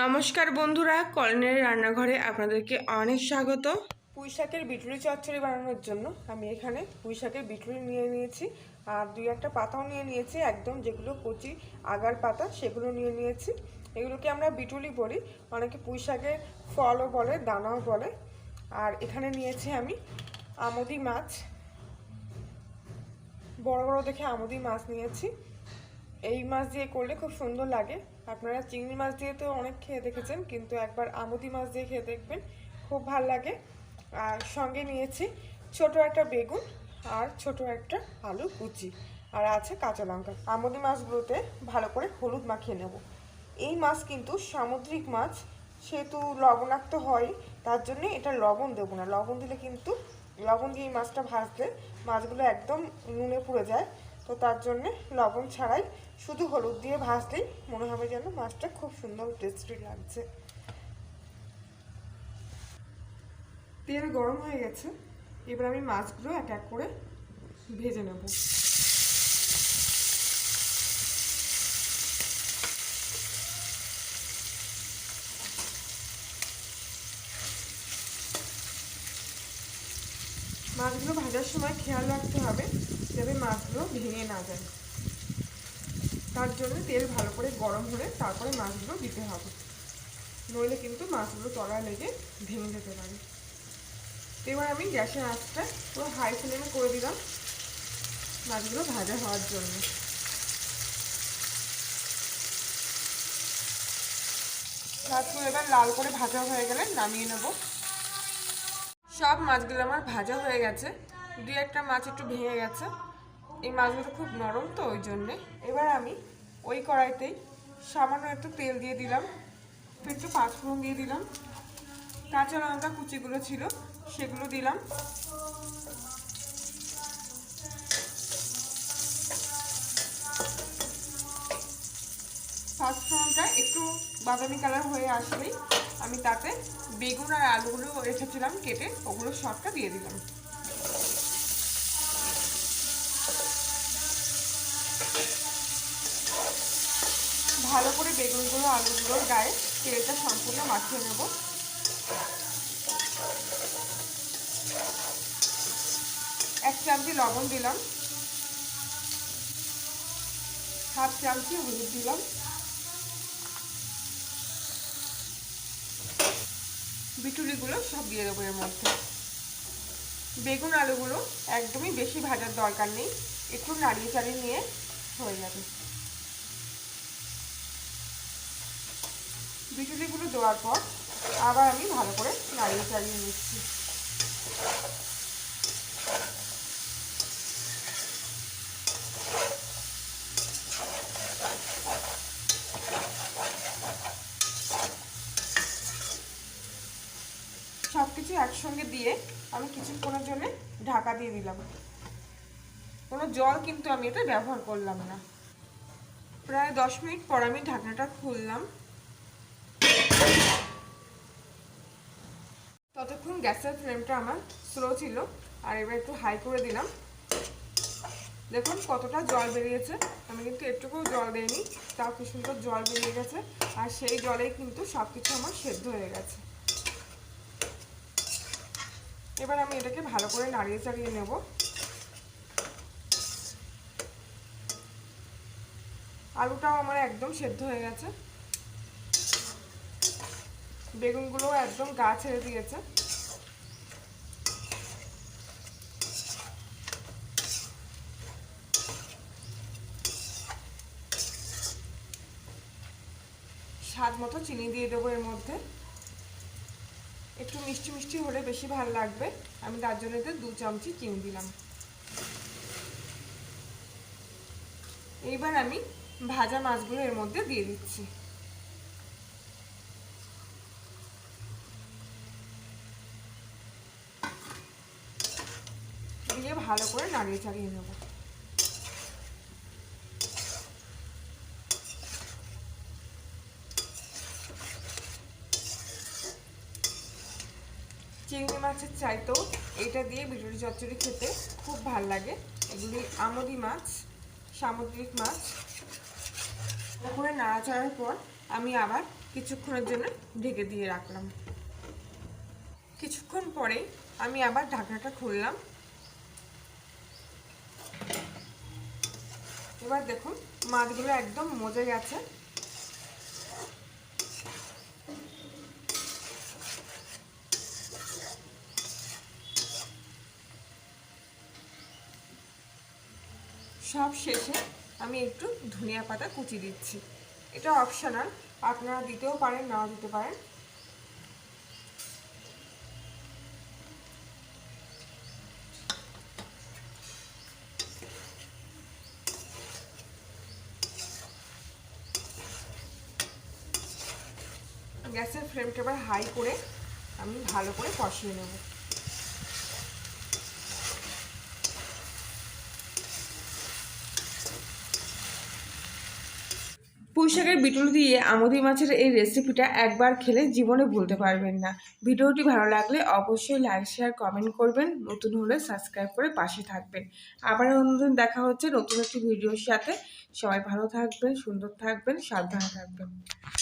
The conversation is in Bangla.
নমস্কার বন্ধুরা কলনের রান্নাঘরে আপনাদেরকে অনেক স্বাগত। পুঁই শাকের চচ্চড়ি বানানোর জন্য আমি এখানে পুঁই শাকের নিয়ে নিয়েছি, আর দুই একটা পাতাও নিয়ে নিয়েছি, একদম যেগুলো কচি আগার পাতা সেগুলো নিয়ে নিয়েছি। এগুলোকে আমরা বিটুলি বলি, অনেকে পুঁই শাকের ফলও বলে, দানাও বলে। আর এখানে নিয়েছি আমি আমদি মাছ। বড় বড় দেখে আমদি মাছ নিয়েছি। এই মাছ দিয়ে করলে খুব সুন্দর লাগে। আপনারা চিংড়ি মাছ দিয়ে তো অনেক খেয়ে দেখেছেন, কিন্তু একবার আমুদি মাছ দিয়ে খেয়ে দেখবেন, খুব ভালো লাগে। আর সঙ্গে নিয়েছি ছোট একটা বেগুন আর ছোট একটা আলু কুচি। আর আছে কাঁচা লঙ্কা। আমুদি মাছগুলোতে ভালো করে হলুদ মাখিয়ে নেব। এই মাছ কিন্তু সামুদ্রিক মাছ, সেহেতু লবণাক্ত হয়, তার জন্য এটা লবণ দেবো না। লবণ দিলে কিন্তু, লবণ দিয়ে এই মাছটা ভাজলে মাছগুলো একদম নুনে পুড়ে যায়, তো তার জন্যে লবণ ছাড়াই শুধু হলুদ দিয়ে ভাজলেই মনে হবে যেন মাছটা খুব সুন্দর টেস্টি লাগছে। তেল গরম হয়ে গেছে। এবার আমি মাছগুলো এক এক করে ভেজে নেব। মাছগুলো ভাজার সময় খেয়াল রাখতে হবে যাতে মাছগুলো ভেঙে না যায়। তার জন্য তেল ভালো করে গরম হলে তারপরে মাছগুলো দিতে হবে। নইলে কিন্তু মাছগুলো তলায় লেগে ভেঙে যেতে পারে। এবার আমি গ্যাসের আঁচটা পুরো হাই ফ্লেমে করে দিলাম মাছগুলো ভাজা হওয়ার জন্য। মাছগুলো এবার লাল করে ভাজা হয়ে গেলে নামিয়ে নেব। সব মাছগুলো আমার ভাজা হয়ে গেছে। দুই একটা মাছ একটু ভেঙে গেছে। এই মাছগুলো খুব নরম তো, ওই জন্যে। এবার আমি ওই কড়াইতেই সামান্য একটু তেল দিয়ে দিলাম। একটু পাঁচফোড়ন দিয়ে দিলাম। কাঁচা লঙ্কা কুচিগুলো ছিল, সেগুলো দিলাম। পাঁচফোড়নটা একটু বাদামি কালার হয়ে আসলেই আমি তাতে বেগুন আর আলুগুলো রেখেছিলাম কেটে, ওগুলো সবটা দিয়ে দিলাম। ভালো করে বেগুনগুলো আলুগুলোর গায়ে তেলটা সম্পূর্ণ মাখিয়ে নেব। এক চামচি লবণ দিলাম। হাফ চামচি হলুদ দিলাম। বিটুলিগুলো সব দিয়ে দেবো এর মধ্যে। বেগুন, আলুগুলো একদমই বেশি ভাজার দরকার নেই, একটু নাড়িয়ে চাড়িয়ে নিয়ে হয়ে যাবে। বিটুলিগুলো দেওয়ার পর আবার আমি ভালো করে নাড়িয়ে চালিয়ে নিচ্ছি। সব কিছু একসঙ্গে দিয়ে আমি কিছুক্ষণের জন্য ঢাকা দিয়ে দিলাম। কোনো জল কিন্তু আমি এটা ব্যবহার করলাম না। প্রায় দশ মিনিট পর আমি ঢাকনাটা খুললাম। ততক্ষণ গ্যাসের ফ্লেমটা আমার স্লো ছিল, আর এবার একটু হাই করে দিলাম। দেখুন কতটা জল বেরিয়েছে। আমি কিন্তু একটুকুও জল দিইনি, তাও কি সুন্দর জল বেরিয়ে গেছে, আর সেই জলেই কিন্তু সব কিছু আমার সেদ্ধ হয়ে গেছে। এবার আমি এটাকে ভালো করে নাড়িয়ে চাড়িয়ে নেব। আলুটাও আমার একদম সেদ্ধ হয়ে গেছে। বেগুনগুলো একদম গা ছেড়ে দিয়েছে। স্বাদ মতো চিনি দিয়ে দেবো এর মধ্যে। একটু মিষ্টি মিষ্টি হলে বেশি ভালো লাগবে। আমি তার জন্য এতে দু চামচি চিনি দিলাম। এইবার আমি ভাজা মাছগুলো এর মধ্যে দিয়ে দিচ্ছি। দিয়ে ভালো করে নাড়িয়ে চাড়িয়ে নেব। চিংড়ি মাছের চাইতেও এটা দিয়ে বিটুরি চচ্চড়ি খেতে খুব ভালো লাগে। এগুলি আমদি মাছ, সামুদ্রিক মাছ। করে নাড়াচাড়ার পর আমি আবার কিছুক্ষণের জন্য ঢেকে দিয়ে রাখলাম। কিছুক্ষণ পরে আমি আবার ঢাকনাটা খুললাম। এবার দেখুন, মাছগুলো একদম মজে গেছে সব শেষে আমি একটু ধনিয়া পাতা কুচি দিচ্ছি। এটা অপশনাল আপনারা দিতেও পারেন, নাও দিতে পারেন। গ্যাসের ফ্লেমটা এবার হাই করে আমি ভালো করে কষিয়ে নেব। পুঁইশাকের বিটুল দিয়ে আমদি মাছের এই রেসিপিটা একবার খেলে জীবনে ভুলতে পারবেন না। ভিডিওটি ভালো লাগলে অবশ্যই লাইক শেয়ার কমেন্ট করবেন। নতুন হলে সাবস্ক্রাইব করে পাশে থাকবেন। আবার অন্যদিন দেখা হচ্ছে নতুন একটি ভিডিওর সাথে। সবাই ভালো থাকবেন, সুন্দর থাকবেন, সাবধানে থাকবেন।